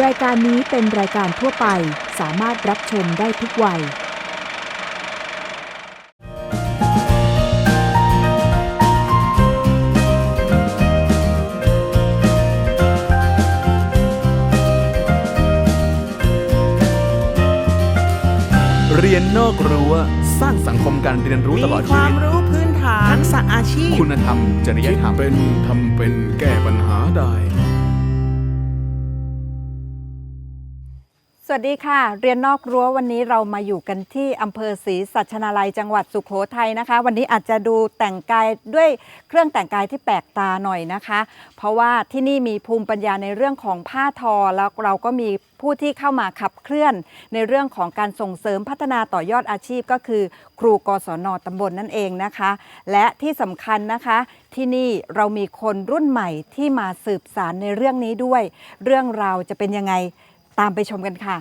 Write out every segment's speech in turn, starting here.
รายการนี้เป็นรายการทั่วไปสามารถรับชมได้ทุกวัย เรียนนอกรั้วสร้างสังคมการเรียนรู้ตลอดมีคชีวามวิตรู้พื้นฐานทักษะอาชีพ คุณธรรม จริยคิดธรรม เป็นทำเป็นแก้ปัญหาได้ วัสดีค่ะ เรียนนอกรั้ววันนี้เรามาอยู่กันที่อำเภอศรีสัชนาลัยจังหวัดสุขโขทัยนะคะ วันนี้อาจจะดูแต่งกายด้วยเครื่องแต่งกายที่แปลกตาหน่อยนะคะ เพราะว่าที่นี่มีภูมิปัญญาในเรื่องของผ้าทอ แล้วเราก็มีผู้ที่เข้ามาขับเคลื่อน ในเรื่องของการส่งเสริมพัฒนาต่อยอดอาชีพก็คือ ครูกศนตำบลนั่นเองนะคะ และที่สำคัญนะคะที่นี่เรามีคนรุ่นใหม่ที่มาสืบสารในเรื่องนี้ด้วย เรื่องราวจะเป็นยังไง ตามไปชมกันค่ะ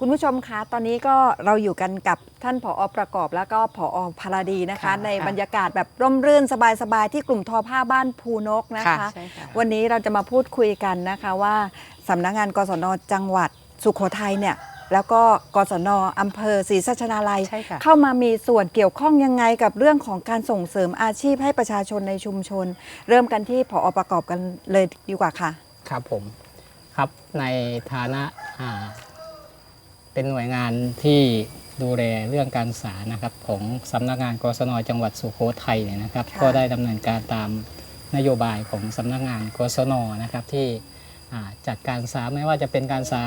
คุณผู้ชมคะตอนนี้ก็เราอยู่กันกับท่านผอประกอบแล้วก็ผอพาราดีนะคะค่ะในค่ะบรรยากาศแบบร่มรื่นสบายๆที่กลุ่มทอผ้าบ้านภูนกนะคะค่ะใช่ค่ะวันนี้เราจะมาพูดคุยกันนะคะว่าสำนักงานกศนจังหวัดสุโขทัยเนี่ย แล้วก็กศนอำเภอศรีสัชนาลัย ใช่ค่ะ เข้ามามีส่วนเกี่ยวข้องยังไงกับเรื่องของการส่งเสริมอาชีพให้ประชาชนในชุมชน เริ่มกันที่ผอประกอบกันเลยดีกว่าค่ะ ครับผมครับในฐานะอ่าเป็นหน่วยงานที่ดูแลเรื่องการศึกษานะครับ ของสำนักงานกศนจังหวัดสุโขทัยเนี่ยนะครับ ค่ะ ก็ได้ดำเนินการตามนโยบายของสำนักงานกศนนะครับที่อ่าจัดการศึกษาไม่ว่าจะเป็นการศึกษา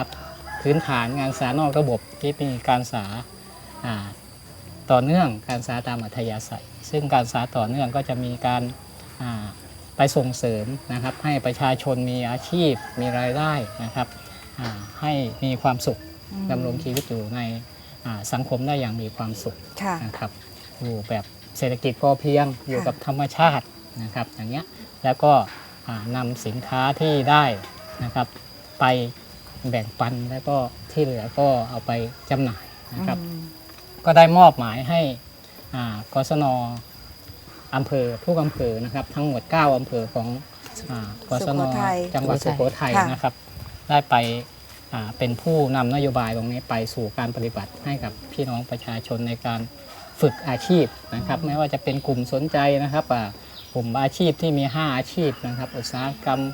พื้นฐานการศึกษานอกระบบที่มีการศึกษาอ่าต่อเนื่องการศึกษาตามอัธยาศัย ซึ่งการศึกษาต่อเนื่องก็จะมีการอ่าไปส่งเสริมนะครับ ให้ประชาชนมีอาชีพมีรายได้นะครับอ่าให้มีความสุขดำรงชีวิตอยู่ในอ่าสังคมได้อย่างมีความสุขค่ะนะครับอยู่แบบเศรษฐกิจพอเพียงอยู่กับธรรมชาตินะครับอย่างเงี้ยแล้วก็อ่านำสินค้าที่ได้นะครับไป แบ่งปันแล้วก็ที่เหลือก็เอาไปจำหน่ายนะครับ ก็ได้มอบหมายให้อ่ากศนอำเภอทุกอำเภอนะครับ ทั้งหมด 9อำเภอของอากศสุนโขทัยจังหวัดสุโขทัยค่ะ นะครับ ได้ไปอ่าเป็นผู้นำนโยบายตรงนี้ไปสู่การปฏิบัติให้กับพี่น้องประชาชนในการฝึกอาชีพนะครับ ไม่ว่าจะเป็นกลุ่มสนใจนะครับอ่ากลุ่มอาชีพที่มี 5 อาชีพนะครับ อุตสาหกรรมอ่า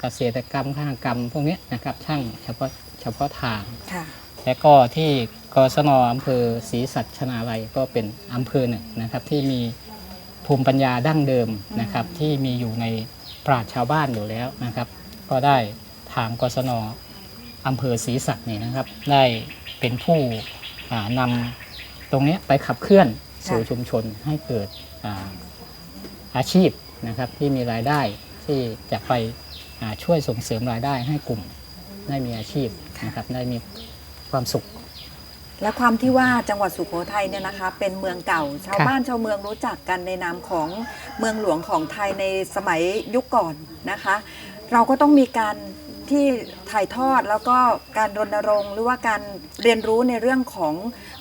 เกษตรกรรมข้างกรรมพวกนี้นะครับช่างเฉพาะเฉพาะทางค่ะและก็ที่กศนอำเภอศรีสัชนาลัยก็เป็นอำเภอหนึ่งนะครับที่มีภูมิปัญญาดั้งเดิมนะครับที่มีอยู่ในปราชญ์ชาวบ้านอยู่แล้วนะครับ ก็ได้ทางกศนอำเภอศรีสัชเนี่ยนะครับ ได้เป็นผู้อ่านำตรงเนี้ยไปขับเคลื่อนสู่ค่ะชุมชนให้เกิดอาอาชีพนะครับที่มีรายได้ที่จะไปอ่า ช่วยส่งเสริมรายได้ให้กลุ่มได้มีอาชีพนะครับได้มีความสุข และความที่ว่าจังหวัดสุโขทัยเนี่ยนะคะเป็นเมืองเก่าชาวค่ะบ้านชาวเมืองรู้จักกันในนามของเมืองหลวงของไทยในสมัยยุคก่อนนะคะ เราก็ต้องมีการที่ถ่ายทอดแล้วก็การรณรงค์ หรือว่าการเรียนรู้ในเรื่องของ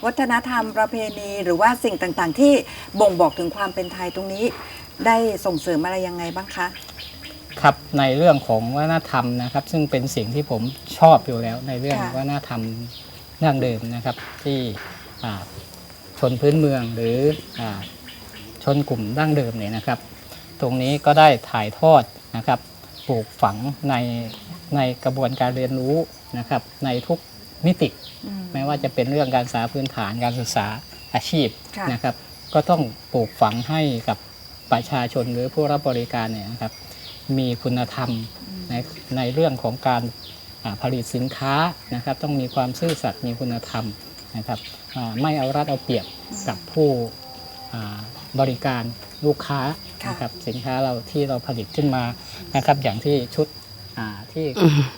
วัฒนธรรมประเพณี หรือว่าสิ่งต่างๆ ที่บ่งบอกถึงความเป็นไทยตรงนี้ ได้ส่งเสริมอะไรยังไงบ้างคะ ครับในเรื่องของวัฒนธรรมนะครับ ซึ่งเป็นสิ่งที่ผมชอบอยู่แล้ว ในเรื่องค่ะวัฒนธรรมดั้งเดิมนะครับ ที่อ่าชนพื้นเมืองหรืออาชนกลุ่มดั้งเดิมเนี่ยนะครับ ตรงนี้ก็ได้ถ่ายทอดนะครับปลูกฝังในในกระบวนการเรียนรู้นะครับ ในทุกมิติอืมไม่ว่าจะเป็นเรื่องการศึกษาพื้นฐานการศึกษาอาชีพค่ะนะครับ ก็ต้องปลูกฝังให้กับประชาชนหรือผู้รับบริการเนี่ยนะครับ มีคุณธรรมในในเรื่องของการอ่าผลิตสินค้านะครับต้องมีความซื่อสัตย์มีคุณธรรมนะครับอ่าไม่เอารัดเอาเปรียบกับผู้อ่าบริการลูกค้าค่ะนะครับสินค้าเราที่เราผลิตขึ้นมานะครับอย่างที่ชุดอ่าที่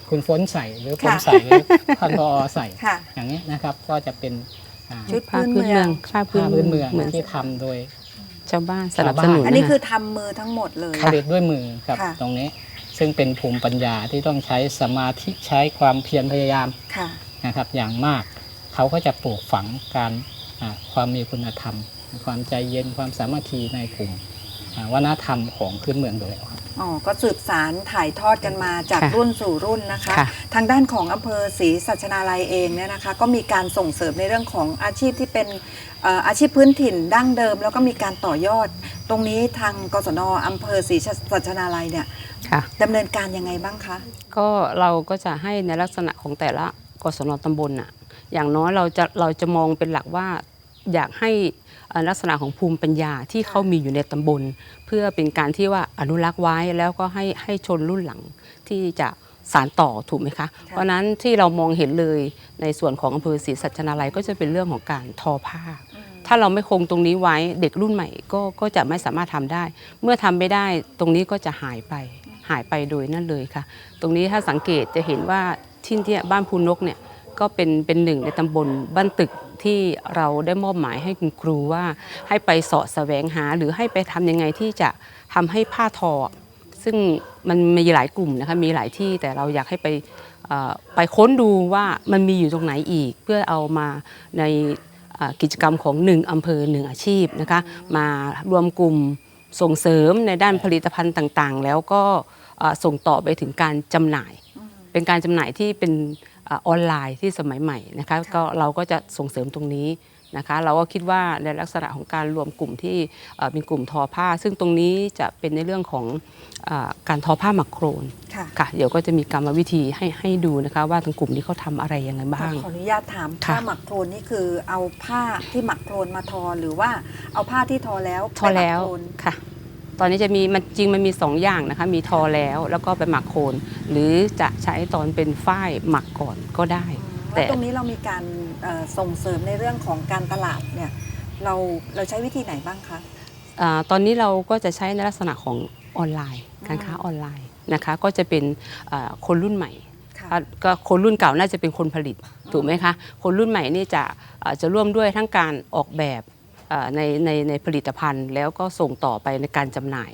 คุณฝนใส่หรือผมค่ะใส่หรือท่านพอใส่ค่ะอย่างนี้นะครับก็จะเป็นอ่าชุดผ้าพื้นพื้นเมืเมือองงผ้าพื้นผ้าพื้นเมืองเหมือนที่ทำโดย ชาวบ้านสชาวนับบ้านสนุนอันนี้ะะคือทำมือทั้งหมดเลย ผลิตด้วยมือครับค่ะ ตรงนี้ ซึ่งเป็นภูมิปัญญาที่ต้องใช้สมาธิใช้ความเพียรพยายามค่ะ นะครับอย่างมาก เขาก็จะปลูกฝังการอ่าความมีคุณธรรม ความใจเย็นความสามัคคีในกลุ่มอ่าวัฒนธรรมของพื้นเมืองโดยแล้วครับ อ๋อก็สืบสารถ่ายทอดกันมาจากค่ะรุ่นสู่รุ่นนะคะ ค่ะทางด้านของอำเภอศรีสัชนาลัยเองเนี่ยนะคะ ก็มีการส่งเสริมในเรื่องของอาชีพที่เป็นเอ่ออาชีพพื้นถิ่นดั้งเดิม แล้วก็มีการต่อยอด ตรงนี้ทางกศนอำเภอศรีสัชนาลัยเนี่ยค่ะ ดำเนินการยังไงบ้างคะ ก็เราก็จะให้ในลักษณะของแต่ละกศนตำบลน่ะอย่างน้อยเราจะเราจะมองเป็นหลักว่าอยากให้เอ่อลักษณะของภูมิปัญญาที่เขามีอยู่ในตำบล เพื่อเป็นการที่ว่าอนุรักษ์ไว้แล้วก็ให้ให้ชนรุ่นหลังที่จะสานต่อถูกไหมคะ เพราะฉะนั้นที่เรามองเห็นเลยในส่วนของอำเภอศรีสัชนาลัยก็จะเป็นเรื่องของการทอผ้า ถ้าเราไม่คงตรงนี้ไว้เด็กรุ่นใหม่ก็ก็จะไม่สามารถทำได้ เมื่อทำไม่ได้ตรงนี้ก็จะหายไปหายไปโดยนั่นเลยค่ะ ตรงนี้ถ้าสังเกตจะเห็นว่าที่เนี่ยบ้านภูนกเนี่ย ก็เป็นเป็นหนึ่งในตำบลบ้านตึกที่เราได้มอบหมายให้คุณครูว่า ให้ไปเสาะแสวงหา หรือให้ไปทำยังไงที่จะทำให้ผ้าทอ ซึ่งมันมีหลายกลุ่มนะคะมีหลายที่แต่เราอยากให้ไปเอ่อไปค้นดูว่ามันมีอยู่ตรงไหนอีก เพื่อเอามาในเอ่อกิจกรรมของหนึ่งอำเภอหนึ่งอาชีพนะคะมารวมกลุ่มส่งเสริมในด้านผลิตภัณฑ์ต่างๆ แล้วก็เอ่อส่งต่อไปถึงการจำหน่าย เป็นการจำหน่ายที่เป็น ออออนไลน์ที่สมัยใหม่นะคะก็เราก็จะส่งเสริมตรงนี้นะคะเราก็คิดว่าในลักษณะของการรวมกลุ่มที่เอ่อเป็นกลุ่มทอผ้า ซึ่งตรงนี้จะเป็นในเรื่องของเออการทอผ้าหมักโครนค่ะค่ะเดี๋ยวก็จะมีกรรมวิธีให้ให้ดูนะคะว่าทางกลุ่มนี้เขาทำอะไรยังไงบ้างขออนุญาตถามค่ะผ้าหมักโครนนี่คือเอาผ้าที่หมักโครนมาทอหรือว่าเอาผ้าที่ทอแล้วทอแล้วไปหมักโครนค่ะ ตอนนี้จะมีมันจริงมันมีสองอย่างนะคะ มีทอแล้วแล้วก็ไปหมักโคลนหรือจะใช้ตอนเป็นฝ้ายหมักก่อนก็ได้ แต่แล้วตรงนี้เรามีการเอ่อส่งเสริมในเรื่องของการตลาดเนี่ยเราเราใช้วิธีไหนบ้างคะอาตอนนี้เราก็จะใช้ในลักษณะของออนไลน์ การค้าออนไลน์นะคะ ก็จะเป็นอ่าคนรุ่นใหม่ค่ะอะก็คนรุ่นเก่าน่าจะเป็นคนผลิตถูกไหมคะ คนรุ่นใหม่นี่จะอ่าจะร่วมด้วยทั้งการออกแบบอ่า ในในในผลิตภัณฑ์ แล้วก็ส่งต่อไปในการจำหน่าย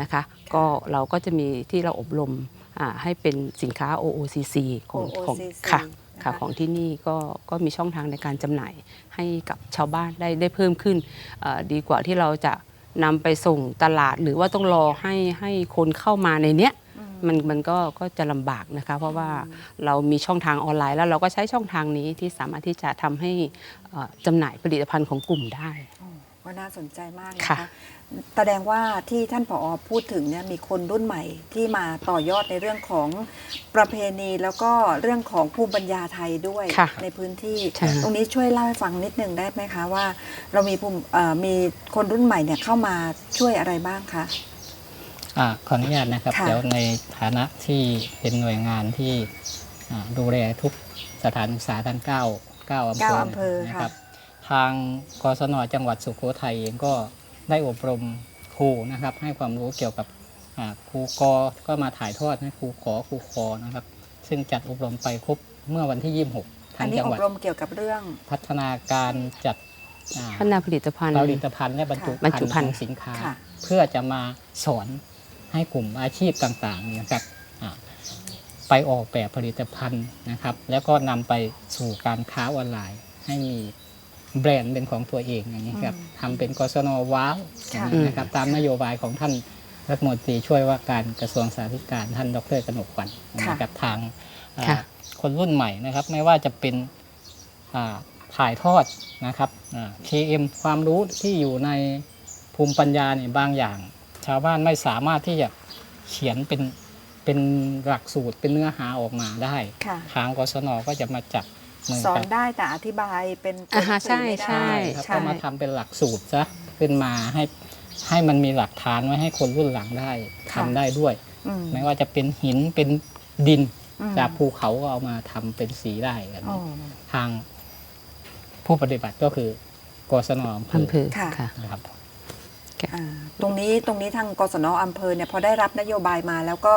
นะคะก็เราก็จะมีที่เราอบรมอ่าให้เป็นสินค้า OOCC ของของ OOCC ค่ะนะคะค่ะของที่นี่ก็ก็มีช่องทางในการจำหน่ายให้กับชาวบ้านได้ได้เพิ่มขึ้นเอ่อดีกว่าที่เราจะนำไปส่งตลาด หรือว่าต้องรอให้ให้คนเข้ามาในเนี้ย มันมันก็ก็จะลำบากนะคะ เพราะว่าเรามีช่องทางออนไลน์ แล้วเราก็ใช้ช่องทางนี้ที่สามารถที่จะทำให้เอ่อจำหน่ายผลิตภัณฑ์ของกลุ่มได้ก็น่าสนใจมากนะค่ะคะแสดงว่าที่ท่านผอพูดถึงเนี่ยมีคนรุ่นใหม่ที่มาต่อยอดในเรื่องของประเพณีแล้วก็เรื่องของภูมิปัญญาไทยด้วยค่ะในพื้นที่ใช่ตรงนี้ช่วยเล่าให้ฟังนิดนึงได้ไหมคะว่า เรามีภูมิเอ่อมีคนรุ่นใหม่เนี่ยเข้ามาช่วยอะไรบ้างคะอ่า ขออนุญาตนะครับค่ะเดี๋ยวในฐานะที่เป็นหน่วยงานที่อ่าดูแลทุกสถานศึกษาทั้ง9 9อำเภเก้าออำเภอนะค่ะครับ ทางกศนจังหวัดสุโขทัยเองก็ได้อบรมครูนะครับ ให้ความรู้เกี่ยวกับอ่าครูกอก็มาถ่ายทอดให้ครูขอครูคอนะครับ ซึ่งจัดอบรมไปครบเมื่อวันที่ 26อัทานงนี้จังอหบวัดรมเกี่ยวกับเรื่องพัฒนาการจัดอ่าพัฒนาผลิตภัณฑ์ผลิตภัณฑ์และบรรจุบรรจุภัณฑ์ของสินค้าค่ะเพื่อจะมาสอน ให้กลุ่มอาชีพต่างๆเนี่ยนะครับอ่าไปออกแบบผลิตภัณฑ์นะครับ แล้วก็นำไปสู่การค้าออนไลน์ ให้มีแบรนด์เป็นของตัวเองอย่างนี้ครับทำเป็นกศนว้าวอย่างนี้นะครับตามนโยบายของท่านรัฐมนตรีช่วยว่าการกระทรวงสาธารณสุขท่านดรกนกวันนะครับทางอ่าค่ะคนรุ่นใหม่นะครับ ไม่ว่าจะเป็นอ่าถ่ายทอดนะครับอ่า KM ความรู้ที่อยู่ในภูมิปัญญาเนี่ยบางอย่าง ชาวบ้านไม่สามารถที่จะเขียนเป็นเป็นหลักสูตรเป็นเนื้อหาออกมาได้ ค่ะ ทางกศนก็จะมาจับมือสอนกับได้แต่อธิบายเป็นตัวอ่าฮะหนังสือไม่ใช่ได้ครับใช่ก็มาทำเป็นหลักสูตรซะขึ้นมาให้ให้มันมีหลักฐานไว้ให้คนรุ่นหลังได้ทำได้ด้วยอืมไม่ว่าจะเป็นหินเป็นดินอืมจากภูเขาก็เอามาทำเป็นสีได้กันอ๋อ ทางผู้ปฏิบัติก็คือกศนอำเภอำอเภอค่ะ ค่ะ นะครับอ่า ตรงนี้ตรงนี้ทางกศนอำเภอเนี่ยพอได้รับนโยบายมาแล้วก็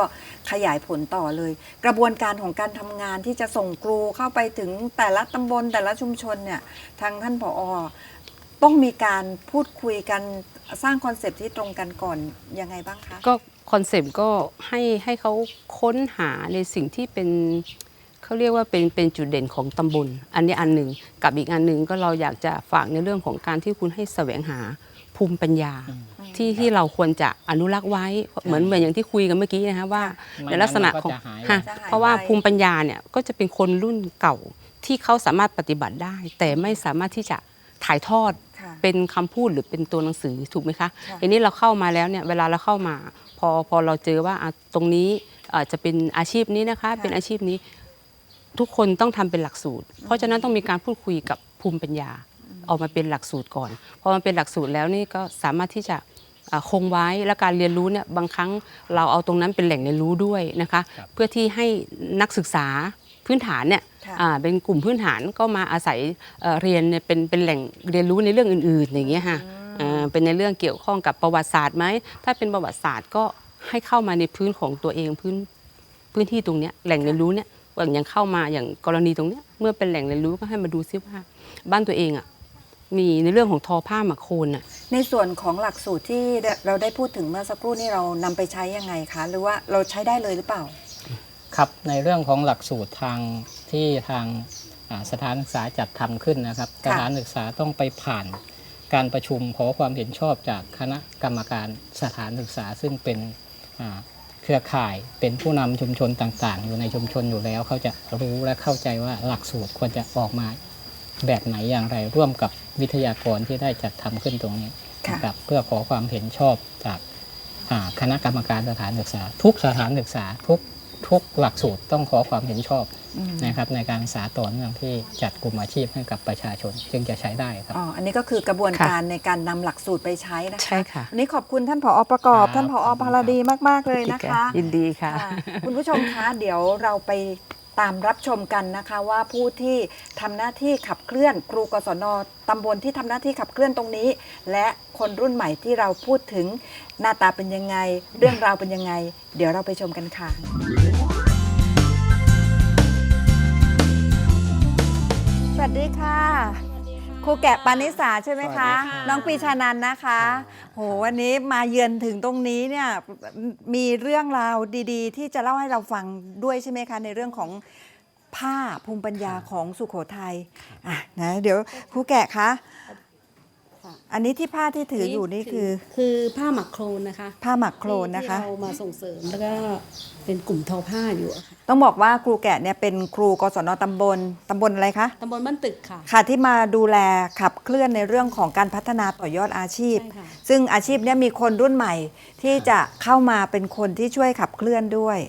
ขยายผลต่อเลย กระบวนการของการทำงานที่จะส่งครูเข้าไปถึงแต่ละตำบลแต่ละชุมชนเนี่ยทางท่านผอต้องมีการพูดคุยกันสร้างคอนเซปต์ที่ตรงกันก่อนยังไงบ้างคะก็คอนเซปต์ก็ให้ให้เขาค้นหาในสิ่งที่เป็นเขาเรียกว่าเป็นเป็นจุดเด่นของตำบล อันนี้อันหนึ่งกับอีกอันหนึ่งก็เราอยากจะฝากในเรื่องของการที่คุณให้แสวงหา ภูมิปัญญาที่ที่เราควรจะอนุรักษ์ไว้เหมือนเหมือนอย่างที่คุยกันเมื่อกี้นะคะว่าไม่ในลักษณะงั้นมันก็ของจะหายค่ะจะหายเพราะว่าไปภูมิปัญญาเนี่ยก็จะเป็นคนรุ่นเก่าที่เขาสามารถปฏิบัติได้ แต่ไม่สามารถที่จะถ่ายทอดค่ะเป็นคำพูดหรือเป็นตัวหนังสือถูกไหมคะค่ะทีนี้เราเข้ามาแล้วเนี่ยเวลาเราเข้ามา พอพอเราเจอว่าอะตรงนี้อะจะเป็นอาชีพนี้นะคะ เป็นอาชีพนี้ทุกคนต้องทำเป็นหลักสูตร เพราะฉะนั้นต้องมีการพูดคุยกับภูมิปัญญา ออกมาเป็นหลักสูตรก่อนพอมันเป็นหลักสูตรแล้วนี่ก็สามารถที่จะอะคงไว้และการเรียนรู้เนี่ยบางครั้งเราเอาตรงนั้นเป็นแหล่งเรียนรู้ด้วยนะคะครับเพื่อที่ให้นักศึกษาพื้นฐานเนี่ยค่ะอ่าเป็นกลุ่มพื้นฐานก็มาอาศัยเอ่อเรียนเนี่ยเป็นเป็นแหล่งเรียนรู้ในเรื่องอื่น ๆ อย่างเงี้ยค่ะอ่าเป็นในเรื่องเกี่ยวข้องกับประวัติศาสตร์ไหมถ้าเป็นประวัติศาสตร์ก็ให้เข้ามาในพื้นของตัวเองพื้นพื้นที่ตรงเนี้ยแหล่งเรียนรู้เนี่ยอย่างอย่างเข้ามาอย่างกรณีตรงเนี้ยเมื่อเป็นแหล่งเรียนรู้ก็ให้มาดูซิว่าบ้านตัวเองอะ มีในเรื่องของทอผ้าหมักโคนอะ ในส่วนของหลักสูตรที่เราได้พูดถึงเมื่อสักครู่นี้เรานำไปใช้ยังไงคะ หรือว่าเราใช้ได้เลยหรือเปล่า ครับในเรื่องของหลักสูตรทางที่ทางอ่าสถานศึกษาจัดทำขึ้นนะครับ สถานศึกษาต้องไปผ่านการประชุมขอความเห็นชอบจากคณะกรรมการสถานศึกษาซึ่งเป็นอ่าเครือข่ายเป็นผู้นำชุมชนต่างๆ อยู่ในชุมชนอยู่แล้วเขาจะรู้และเข้าใจว่าหลักสูตรควรจะออกมาแบบไหนอย่างไรร่วมกับ วิทยากรที่ได้จัดทำขึ้นตรงนี้ค่ะนะครับเพื่อขอความเห็นชอบจากอ่าคณะกรรมการสถานศึกษา ทุกสถานศึกษาทุกทุกหลักสูตรต้องขอความเห็นชอบนะครับในการศึกษาต่อเนื่องที่จัดกลุ่มอาชีพให้กับประชาชนจึงจะใช้ได้ครับอ๋ออันนี้ก็คือกระบวนค่ะการในการนำหลักสูตรไปใช้นะคะใช่ค่ะวันนี้ขอบคุณท่านผอประกอบครับท่านผอพาราดีมาก ๆ เลยนะคะ ยินดีค่ะค่ะคุณผู้ชมคะเดี๋ยวเราไป ตามรับชมกันนะคะว่าผู้ที่ทำหน้าที่ขับเคลื่อนครูกศนตำบลที่ทำหน้าที่ขับเคลื่อนตรงนี้ และคนรุ่นใหม่ที่เราพูดถึงหน้าตาเป็นยังไง เรื่องราวเป็นยังไง เดี๋ยวเราไปชมกันค่ะสวัสดีค่ะ ครูแกะปานิสาใช่ไหมคะ สวัสดีค่ะน้องปีชานันนะคะ โหวันนี้มาเยือนถึงตรงนี้เนี่ยมีเรื่องราวดีๆ ที่จะเล่าให้เราฟังด้วยใช่ไหมคะ ในเรื่องของผ้าภูมิปัญญาของสุโขทัยอะนะเดี๋ยวครูแกะคะ อันนี้ที่ผ้าที่ถืออยู่นี่คือคือผ้าหมักโครนนะคะ ผ้าหมักโครนนะคะ ที่เรามาส่งเสริมแล้วก็เป็นกลุ่มทอผ้าอยู่อะค่ะต้องบอกว่าครูแกะเนี่ยเป็นครูกศนตำบลตำบลอะไรคะ ตำบลบ้านตึกค่ะ ค่ะที่มาดูแลขับเคลื่อนในเรื่องของการพัฒนาต่อยอดอาชีพ ใช่ค่ะ ซึ่งอาชีพเนี้มีคนรุ่นใหม่ที่จะเข้ามาเป็นคนที่ช่วยขับเคลื่อนด้วย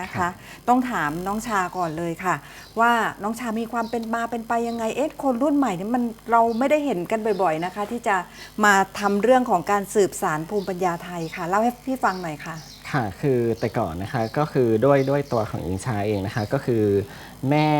นะคะ ต้องถามน้องชาก่อนเลยค่ะ ว่าน้องชามีความเป็นมาเป็นไปยังไงเอ๊ะคนรุ่นใหม่เนี่ยมันเราไม่ได้เห็นกันบ่อยๆนะคะ ที่จะมาทำเรื่องของการสืบสารภูมิปัญญาไทยค่ะเล่าให้พี่ฟังหน่อยค่ะ ค่ะ คือแต่ก่อนนะคะก็คือด้วยด้วยตัวของอิงชาเองนะคะ ก็คือแม่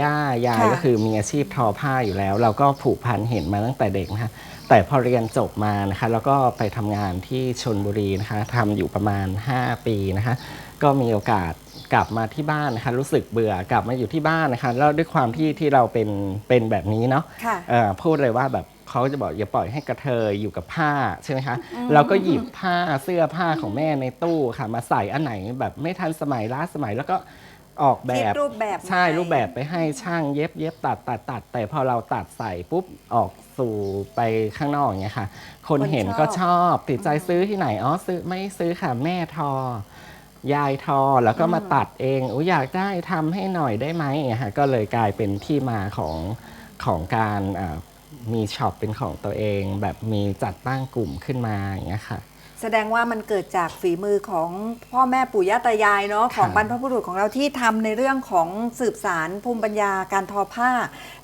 ย่า ยายค่ะ ก็คือมีอาชีพทอผ้าอยู่แล้ว เราก็ผูกพันเห็นมาตั้งแต่เด็กนะคะแต่พอเรียนจบมานะคะ แล้วก็ไปทำงานที่ชนบุรีนะคะทำอยู่ประมาณ 5 ปีนะคะ ก็มีโอกาสกลับมาที่บ้านนะคะรู้สึกเบื่อกลับมาอยู่ที่บ้านนะคะแล้วด้วยความที่ที่เราเป็นเป็นแบบนี้เนาะค่ะ เอ่อพูดเลยว่าแบบเขาจะบอกอย่าปล่อยให้กระเทยอยู่กับผ้าใช่ไหมคะเราก็หยิบผ้าเสื้อผ้าของแม่ในตู้ค่ะ มาใส่อันไหนแบบไม่ทันสมัยล้าสมัยแล้วก็ออกแบคิบดรูปแบบใช่ใหม่รูปแบบไปให้ช่างเย็บเย็บตัดตัดตัด แต่พอเราตัดใส่ปุ๊บออกสู่ไปข้างนอกอย่างเงี้ยค่ะ คนเห็นก็ชอบติดใจซื้อที่ไหนอ๋อซื้อไม่ซื้อค่ะแม่ทอ ยายทอแล้วก็มาตัดเองอยอยากได้ทำให้หน่อยได้ไหมอย่างเงี้ยค่ะก็เลยกลายเป็นที่มาของของการอ่ามีช็อปเป็นของตัวเอง แบบมีจัดตั้งกลุ่มขึ้นมาอย่างเงี้ยค่ะแสดงว่ามันเกิดจากฝีมือของพ่อแม่ปู่ย่าตายายเนาะของบรรพบุรุษของเราที่ทำในเรื่องของสืบสารภูมิปัญญาการทอผ้า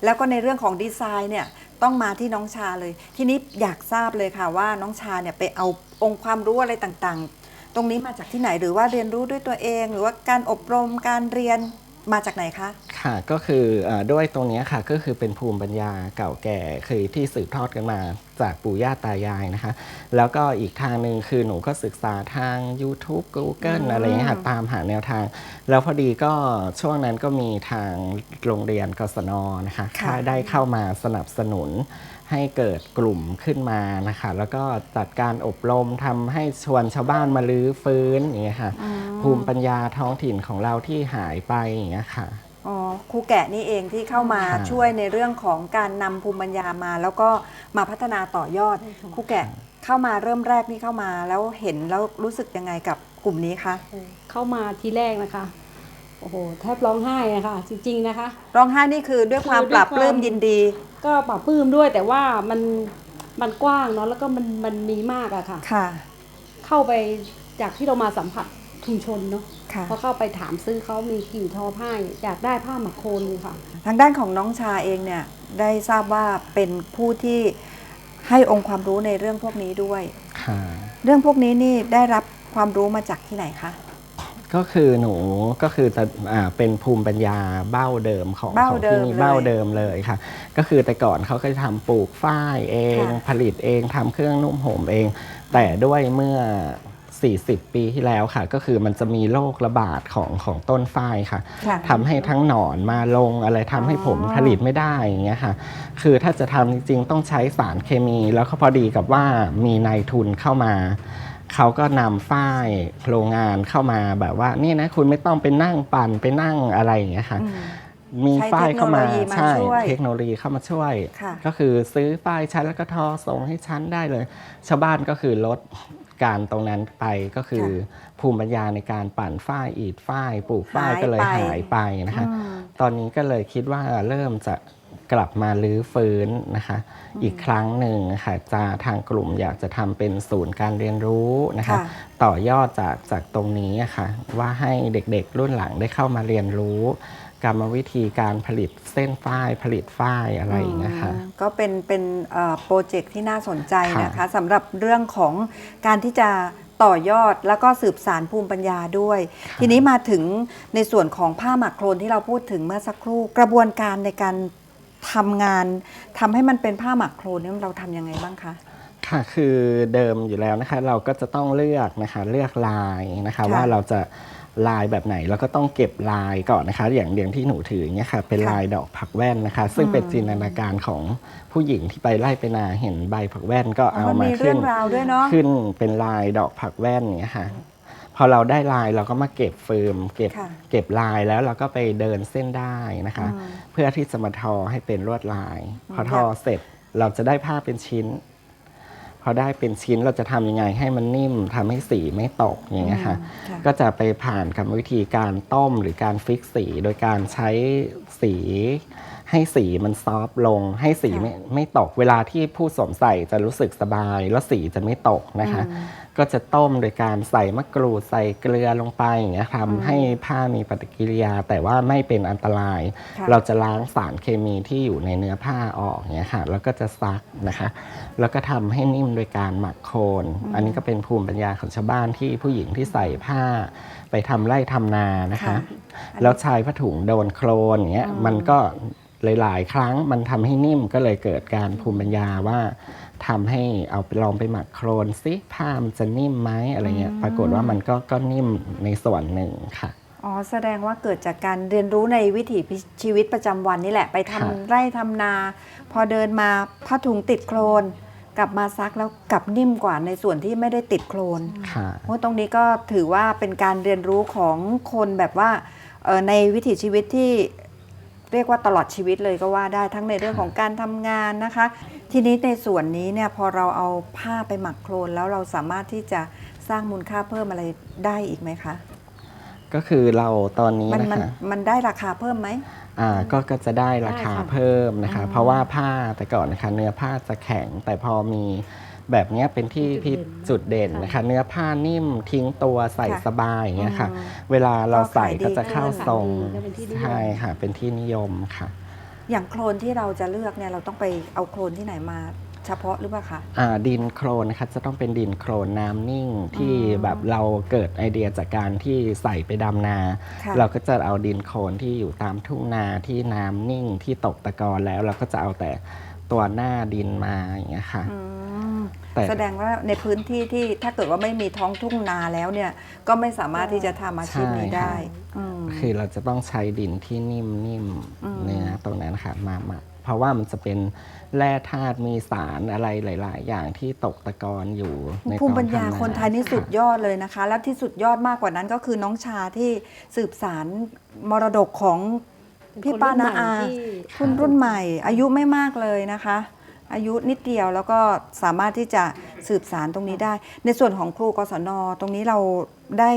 แล้วก็ในเรื่องของดีไซน์เนี่ยต้องมาที่น้องชาเลย ทีนี้อยากทราบเลยค่ะว่าน้องชาเนี่ยไปเอาองค์ความรู้อะไรต่างๆต รงนี้มาจากที่ไหนหรือว่าเรียนรู้ด้วยตัวเอง หรือว่าการอบรมการเรียนมาจากไหนคะ ค่ะก็คือเออด้วยตรงเนี้ยค่ะก็คือเป็นภูมิปัญญาเก่าแก่คือที่สืบทอดกันมาจากปู่ย่าตายายนะคะ แล้วก็อีกทางหนึ่งคือหนูก็ศึกษาทาง YouTube Google อะไรอย่างเงี้ยค่ะตามหาแนวทาง แล้วพอดีก็ช่วงนั้นก็มีทางโรงเรียนกศนนะคะค่ะ ได้เข้ามาสนับสนุน ให้เกิดกลุ่มขึ้นมานะคะแล้วก็จัดการอบรมทำให้ชวนชาวบ้านมาลื้อฟื้นอย่างเงี้ยค่ะภูมิปัญญาท้องถิ่นของเราที่หายไปอย่างเงี้ยค่ะ อ๋อครูแกะนี่เองที่เข้ามาค่ะ ช่วยในเรื่องของการนำภูมิปัญญามา แล้วก็มาพัฒนาต่อยอดครูแกะเข้ามาเริ่มแรกนี่เข้ามา แล้วเห็นแล้วรู้สึกยังไงกับกลุ่มนี้คะเข้ามาทีแรกนะคะ โอ้โห แทบร้องไห้อะค่ะจริง ๆ นะคะ ร้องไห้นี่คือด้วยความคือปด้วยรับปลื้มความยินดี ก็ปรับปลื้มด้วยแต่ว่ามันมันกว้างเนาะแล้วก็มันมันมีมากอะค่ะ ค่ะ เข้าไปจากที่เรามาสัมผัสชุมชนเนาะค่ะ พอเข้าไปถามซื้อเขามีกิ่งทอผ้าอยากได้ผ้าหมักโคนเลยค่ะ ทางด้านของน้องชาเองเนี่ยได้ทราบว่าเป็นผู้ที่ให้องค์ความรู้ในเรื่องพวกนี้ด้วย ค่ะ เรื่องพวกนี้นี่ได้รับความรู้มาจากที่ไหนคะ ก็คือหนูก็คือจะอ่าเป็นภูมิปัญญาเบ้าเดิมของเบ้าของเดิที่มนี่เลยเบ้าเดิมเลยค่ะ ก็คือแต่ก่อนเขาก็จะทำปลูกฝ้ายเอง ค่ะ ผลิตเองทำเครื่องนุ่มห่มเอง แต่ด้วยเมื่อ 40 ปีที่แล้วค่ะ ก็คือมันจะมีโรคระบาดของของต้นฝ้ายค่ะ ค่ะ ทำให้ทั้งหนอนมาลงอะไรทำให้ผมอ๋อผลิตไม่ได้อย่างเงี้ยค่ะ คือถ้าจะทำจริงๆ ต้องใช้สารเคมี แล้วก็พอดีกับว่ามีนายทุนเข้ามา เขาก็นำฝ้ายโรงงานเข้ามาแบบว่านี่นะคุณไม่ต้องไปนั่งปั่นไปนั่งอะไรอย่างเงี้ยค่ะอืมมีใช้ฝ้ายเข้ามาเทคโนโลยีมาใช่ช่วยเทคโนโลยีเข้ามาช่วยค่ะก็คือซื้อฝ้ายชั้นแล้วก็ทอส่งให้ชั้นได้เลย ชาวบ้านก็คือลดการตรงนั้นไปก็คือภูมิปัญญาในการปั่นฝ้ายอีดฝ้ายปลูกฝ้ายก็เลยหายไปนะคะอืมตอนนี้ก็เลยคิดว่าเริ่มจะ กลับมาลื้อฟื้นนะคะ อีกครั้งหนึ่งค่ะจะทางกลุ่มอยากจะทำเป็นศูนย์การเรียนรู้นะคะ ค่ะ ต่อยอดจากจากตรงนี้อะค่ะ ว่าให้เด็กๆรุ่นหลังได้เข้ามาเรียนรู้ กรรมวิธีการผลิตเส้นฝ้ายผลิตฝ้ายอะไรอย่างเงี้ยค่ะ อืมก็เป็นเป็นเอ่อโปรเจกต์ที่น่าสนใจค่ะนะคะสำหรับเรื่องของการที่จะต่อยอดแล้วก็สืบสารภูมิปัญญาด้วย ทีนี้มาถึงในส่วนของผ้าหมักโครนที่เราพูดถึงเมื่อสักครู่ กระบวนการในการ ทำงานทำให้มันเป็นผ้าหมักโครนนี่เราทำยังไงบ้างคะค่ะคือเดิมอยู่แล้วนะคะ เราก็จะต้องเลือกนะคะเลือกลายนะคะค่ะว่าเราจะลายแบบไหนเราก็ต้องเก็บลายก่อนนะคะ อย่างอย่างที่หนูถือเนี่ยค่ะเป็นค่ะลายดอกผักแว่นนะคะ ซึ่งเป็นอืมจินตนาการของผู้หญิงที่ไปไล่ไปนาเห็นใบผักแว่นก็อ๋อเอามันมามีขึ้เรื่นองราวด้วยเนาะขึ้นเป็นลายดอกผักแว่นอย่างเงี้ยค่ะ พอเราได้ลายเราก็มาเก็บฟิล์มเก็บค่ะเก็บลายแล้วเราก็ไปเดินเส้นได้นะคะ อืมเพื่อที่จะมาทอให้เป็นลวดลาย พอมทอเสร็จเราจะได้ผ้าเป็นชิ้น พอได้เป็นชิ้นเราจะทำยังไงให้มันนิ่มทำให้สีไม่ตกอย่างเงี้ยค่ะ อืมค่ะ ก็จะไปผ่านกรรมวิธีการต้มหรือการฟิกสี โดยการใช้สี ให้สีมันซอฟต์ลง ให้สีไม่ไม่ตก เวลาที่ผู้สวมใส่จะรู้สึกสบาย แล้วสีจะไม่ตกนะคะอืมก็จะต้มโดยการใส่มะกรูดใส่เกลือลงไปอย่างเงี้ยอืมทำให้ผ้ามีปฏิกิริยา แต่ว่าไม่เป็นอันตรายค่ะเราจะล้างสารเคมีที่อยู่ในเนื้อผ้าออกเงี้ยค่ะ แล้วก็จะซักนะคะ แล้วก็ทำให้นิ่มโดยการหมักโคลนอันนี้ก็เป็นภูมิปัญญาของชาวบ้านที่ผู้หญิงที่ใส่ผ้า ไปทำไร่ทำนานะคะค่ะแล้วชายผ้าถุงโดนโคลนอย่างเงี้ยอืมมันก็ หลาย ๆ ครั้งมันทำให้นิ่มก็เลยเกิดการภูมิปัญญาว่าทำให้เอาไปลองไปหมักโคลนซิผ้ามันจะนิ่มไหมอะไรเงี้ยปรากฏว่ามันก็ก็นิ่มในส่วนหนึ่งค่ะอ๋อแสดงว่าเกิดจากการเรียนรู้ในวิถีชีวิตประจำวันนี่แหละ ไปทำค่ะไร่ทำนา พอเดินมาผ้าถุงติดโคลนกลับมาซักแล้วกลับนิ่มกว่าในส่วนที่ไม่ได้ติดโคลนค่ะเพราะตรงนี้ก็ถือว่าเป็นการเรียนรู้ของคนแบบว่าเอ่อในวิถีชีวิตที่ เรียกว่าตลอดชีวิตเลยก็ว่าได้ทั้งในเรื่องของการทำงานนะคะ ทีนี้ในส่วนนี้เนี่ยพอเราเอาผ้าไปหมักโคลนแล้วเราสามารถที่จะสร้างมูลค่าเพิ่มอะไรได้อีกไหมคะ ก็คือเราตอนนี้มันนะมันคะมันได้ราคาเพิ่มไหม อ่าก็ก็จะได้ราคาได้ค่ะเพิ่มนะคะ อืม เพราะว่าผ้าแต่ก่อนนะคะ เนื้อผ้าจะแข็งแต่พอมี แบบเนี้ยเป็นที่ที่จุดเด่นนะคะ เนื้อผ้านิ่มทิ้งตัวใส่สบายอย่างเงี้ยค่ะอืมเวลาเราใส่ก็ขายดีก็จะเข้าทรงก็เป็นที่นิยมใช่ค่ะ เป็นที่นิยมค่ะ อย่างโคลนที่เราจะเลือกเนี่ยเราต้องไปเอาโคลนที่ไหนมาเฉพาะหรือเปล่าคะอ่าดินโครนนะคะจะต้องเป็นดินโครนน้ำนิ่งที่อืมแบบเราเกิดไอเดียจากการที่ใส่ไปดำนาค่ะเราก็จะเอาดินโคลนที่อยู่ตามทุ่งนาที่น้ำนิ่งที่ตกตะกอนแล้วเราก็จะเอาแต่ ตัวหน้าดินมาอย่างเงี้ยค่ะ อืมแต่แสดงว่าในพื้นที่ที่ถ้าเกิดว่าไม่มีท้องทุ่งนาแล้วเนี่ย ก็ไม่สามารถที่จะทำอาชีพนี้ได้อืม คือเราจะต้องใช้ดินที่นิ่มนิ่มอืมเนื้อตรงนั้นค่ะมาหมักเพราะว่ามันจะเป็นแร่ธาตุมีสารอะไรหลาย ๆ อย่างที่ตกตะกอนอยู่ในภูมิปัญตอญาทำคนไทยนี่ค่ะสุดยอดเลยนะคะ แล้วที่สุดยอดมากกว่านั้นก็คือน้องชาที่สืบสารมรดกของ พี่ป้านาอาที่คุณรุ่นใหม่ อายุไม่มากเลยนะคะ อายุนิดเดียวแล้วก็สามารถที่จะสืบสารตรงนี้ได้ ในส่วนของครูกศนตรงนี้เราได้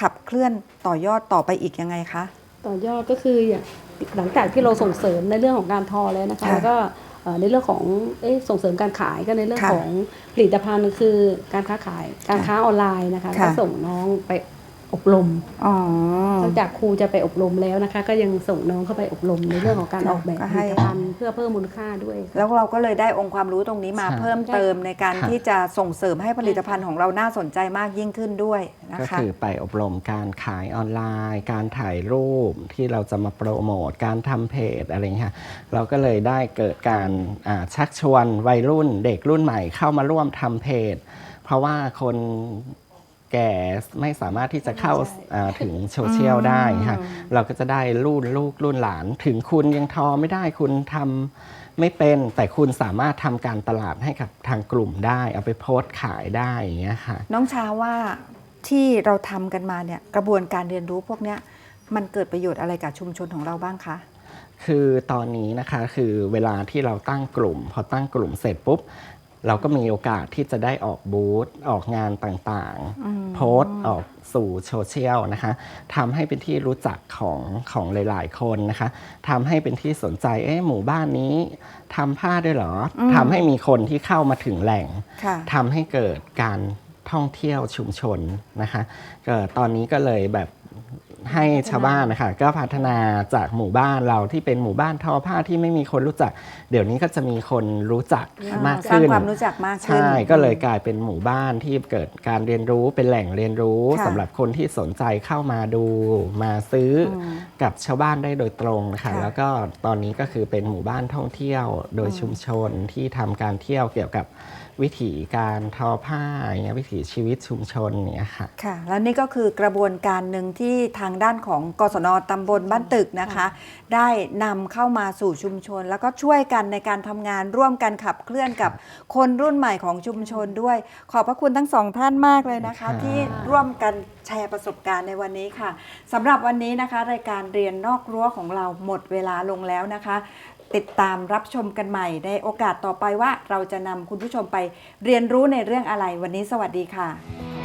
ขับเคลื่อนต่อยอดต่อไปอีกยังไงคะ ต่อยอดก็คืออย่างหลังจากที่เราส่งเสริมในเรื่องของการทอแล้วนะคะค่ะแล้วก็เอ่อในเรื่องของเอ๊ะส่งเสริมการขายก็ในเรื่องค่ะของผลิตภัณฑ์คือการค้าขายการค้าออนไลน์นะคะค่ะก็ส่งน้องไป อบรมอ๋อนอกจากครูจะไปอบรมแล้วนะคะ ก็ยังส่งน้องเข้าไปอบรมในเรื่องของการค่ะออกแบบก็ผให้ลิตภัณฑ์เพื่อเพิ่มมูลค่าด้วยค่ะแล้วเราก็เลยได้องค์ความรู้ตรงนี้มาใช่เพิ่มเติมในการค่ะที่จะส่งเสริมให้ผลิตภัณฑ์ของเราน่าสนใจมากยิ่งขึ้นด้วยนะก็คะคือไปอบรมการขายออนไลน์ การถ่ายรูปที่เราจะมาโปรโมทการทำเพจอะไรอย่างเงี้ยค่ะเราก็เลยได้เกิดการอ่าชักชวนวัยรุ่นเด็กรุ่นใหม่เข้ามาร่วมทำเพจ เพราะว่าคน แก่ไม่สามารถที่จะเข้าอ่าถึงโซเชียลได้ค่ะเราก็จะได้รุ่นลูกรุ่นหลาน ถึงคุณยังทอไม่ได้คุณทำไม่เป็นแต่คุณสามารถทำการตลาดให้กับทางกลุ่มได้ เอาไปโพสต์ขายได้อย่างเงี้ยค่ะ น้องชาว่าที่เราทำกันมาเนี่ยกระบวนการเรียนรู้พวกเนี้ยมันเกิดประโยชน์อะไรกับชุมชนของเราบ้างคะ คือตอนนี้นะคะคือเวลาที่เราตั้งกลุ่ม พอตั้งกลุ่มเสร็จปุ๊บ เราก็มีโอกาสที่จะได้ออกบูธออกงานต่างๆ โพสต์ออกสู่โซเชียลนะคะทำให้เป็นที่รู้จักของของหลายๆคนนะคะทำให้เป็นที่สนใจเอ๊ะหมู่บ้านนี้ทำผ้าด้วยเหรออทำให้มีคนที่เข้ามาถึงแหล่งค่ะทำให้เกิดการท่องเที่ยวชุมชนนะคะก็ตอนนี้ก็เลยแบบ ให้ชาวบ้านนะคะก็พัฒนาจากหมู่บ้านเราที่เป็นหมู่บ้านทอผ้าที่ไม่มีคนรู้จัก เดี๋ยวนี้ก็จะมีคนรู้จักมากสร้างขึ้นความรู้จักมากขึ้นใช่ก็เลยกลายเป็นหมู่บ้านที่เกิดการเรียนรู้เป็นแหล่งเรียนรู้ค่ะสำหรับคนที่สนใจเข้ามาดูมาซื้ออกับชาวบ้านได้โดยตรงนะคะค่ะแล้วก็ตอนนี้ก็คือเป็นหมู่บ้านท่องเที่ยวโดยชุมชนที่ทำการเที่ยวเกี่ยวกับ วิถีการทอผ้าอย่างเงี้ยวิถีชีวิตชุมชนอย่างเนี้ยค่ะ ค่ะ และนี่ก็คือกระบวนการหนึ่งที่ทางด้านของกศนตำบลบ้านตึกนะคะ ได้นำเข้ามาสู่ชุมชน แล้วก็ช่วยกันในการทำงานร่วมกันขับเคลื่อนกับคนรุ่นใหม่ของชุมชนด้วย ขอบพระคุณทั้งสองท่านมากเลยนะคะค่ะที่ร่วมกันแชร์ประสบการณ์ในวันนี้ค่ะสำหรับวันนี้นะคะ รายการเรียนนอกรั้วของเราหมดเวลาลงแล้วนะคะ ติดตามรับชมกันใหม่ในโอกาสต่อไปว่าเราจะนำคุณผู้ชมไปเรียนรู้ในเรื่องอะไรวันนี้สวัสดีค่ะ